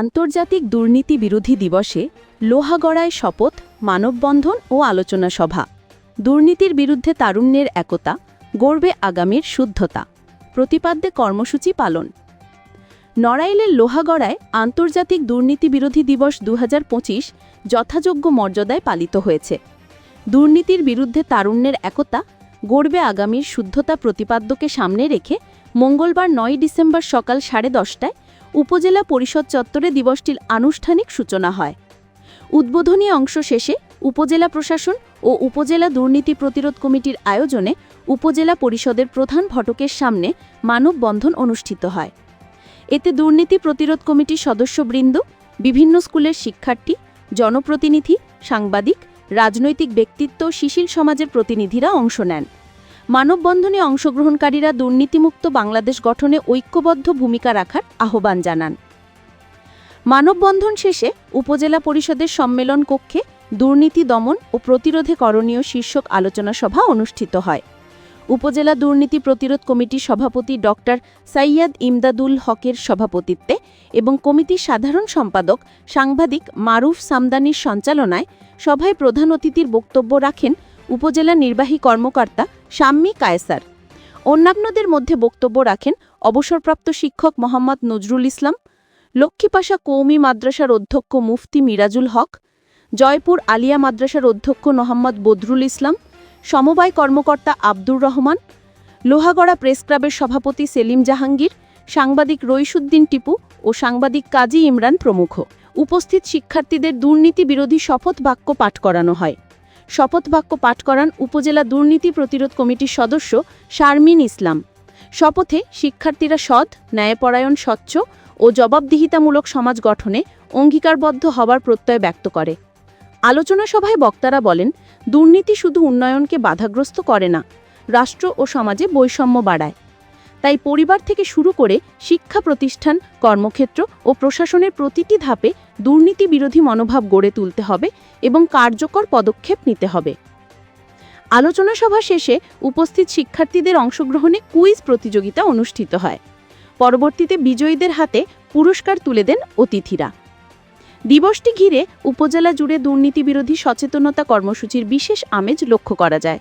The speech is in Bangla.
আন্তর্জাতিক দুর্নীতি বিরোধী দিবসে লোহাগড়ায় শপথ, মানববন্ধন ও আলোচনা সভা। দুর্নীতির বিরুদ্ধে তারুণ্যের একতা গর্বে আগামীর শুদ্ধতা। প্রতিপাদ্যে কর্মসূচি পালন। নড়াইলের লোহাগড়ায় আন্তর্জাতিক দুর্নীতি বিরোধী দিবস দু হাজার পঁচিশ যথাযোগ্য মর্যাদায় পালিত হয়েছে। দুর্নীতির বিরুদ্ধে তারুণ্যের একতা গর্বে আগামীর শুদ্ধতা প্রতিপাদ্যকে সামনে রেখে মঙ্গলবার নয় ডিসেম্বর সকাল সাড়ে দশটায় উপজেলা পরিষদ চত্বরে দিবসটির আনুষ্ঠানিক সূচনা হয়। উদ্বোধনী অংশ শেষে উপজেলা প্রশাসন ও উপজেলা দুর্নীতি প্রতিরোধ কমিটির আয়োজনে উপজেলা পরিষদের প্রধান ফটকের সামনে মানববন্ধন অনুষ্ঠিত হয়। এতে দুর্নীতি প্রতিরোধ কমিটির সদস্যবৃন্দ, বিভিন্ন স্কুলের শিক্ষার্থী, জনপ্রতিনিধি, সাংবাদিক, রাজনৈতিক ব্যক্তিত্ব শিশিল সমাজের প্রতিনিধিরা অংশ নেন। মানববন্ধনে অংশগ্রহণকারীরা দুর্নীতিমুক্ত বাংলাদেশ গঠনে ঐক্যবদ্ধ ভূমিকা রাখার আহ্বান জানান। মানববন্ধন শেষে উপজেলা পরিষদের সম্মেলন কক্ষে দুর্নীতি দমন ও প্রতিরোধে করণীয় শীর্ষক আলোচনা সভা অনুষ্ঠিত হয়। উপজেলা দুর্নীতি প্রতিরোধ কমিটির সভাপতি ডক্টর সাইয়াদ ইমদাদুল হকের সভাপতিত্বে এবং কমিটির সাধারণ সম্পাদক সাংবাদিক মারুফ সামদানির সঞ্চালনায় সভায় প্রধান অতিথির বক্তব্য রাখেন উপজেলা নির্বাহী কর্মকর্তা শাম্মী কায়েসার। অন্যান্যদের মধ্যে বক্তব্য রাখেন অবসরপ্রাপ্ত শিক্ষক মোহাম্মদ নজরুল ইসলাম, লক্ষ্মীপাশা কৌমি মাদ্রাসার অধ্যক্ষ মুফতি মিরাজুল হক, জয়পুর আলিয়া মাদ্রাসার অধ্যক্ষ মোহাম্মদ বদরুল ইসলাম, সমবায় কর্মকর্তা আব্দুর রহমান, লোহাগড়া প্রেস ক্লাবের সভাপতি সেলিম জাহাঙ্গীর, সাংবাদিক রইসুদ্দিন টিপু ও সাংবাদিক কাজী ইমরান প্রমুখ। উপস্থিত শিক্ষার্থীদের দুর্নীতি বিরোধী শপথ বাক্য পাঠ করানো হয়। শপথ বাক্য পাঠ করান উপজেলা দুর্নীতি প্রতিরোধ কমিটির সদস্য শারমিন ইসলাম। শপথে শিক্ষার্থীরা সৎ, ন্যায়পরায়ণ, স্বচ্ছ ও জবাবদিহিতামূলক সমাজ গঠনে অঙ্গীকারবদ্ধ হবার প্রত্যয় ব্যক্ত করে। আলোচনা সভায় বক্তারা বলেন, দুর্নীতি শুধু উন্নয়নকে বাধাগ্রস্ত করে না, রাষ্ট্র ও সমাজে বৈষম্য বাড়ায়। তাই পরিবার থেকে শুরু করে শিক্ষা প্রতিষ্ঠান, কর্মক্ষেত্র ও প্রশাসনের প্রতিটি ধাপে দুর্নীতি বিরোধী মনোভাব গড়ে তুলতে হবে এবং কার্যকর পদক্ষেপ নিতে হবে। আলোচনা সভা শেষে উপস্থিত শিক্ষার্থীদের অংশগ্রহণে কুইজ প্রতিযোগিতা অনুষ্ঠিত হয়। পরবর্তীতে বিজয়ীদের হাতে পুরস্কার তুলে দেন অতিথিরা। দিবসটি ঘিরে উপজেলা জুড়ে দুর্নীতি বিরোধী সচেতনতা কর্মসূচির বিশেষ আমেজ লক্ষ্য করা যায়।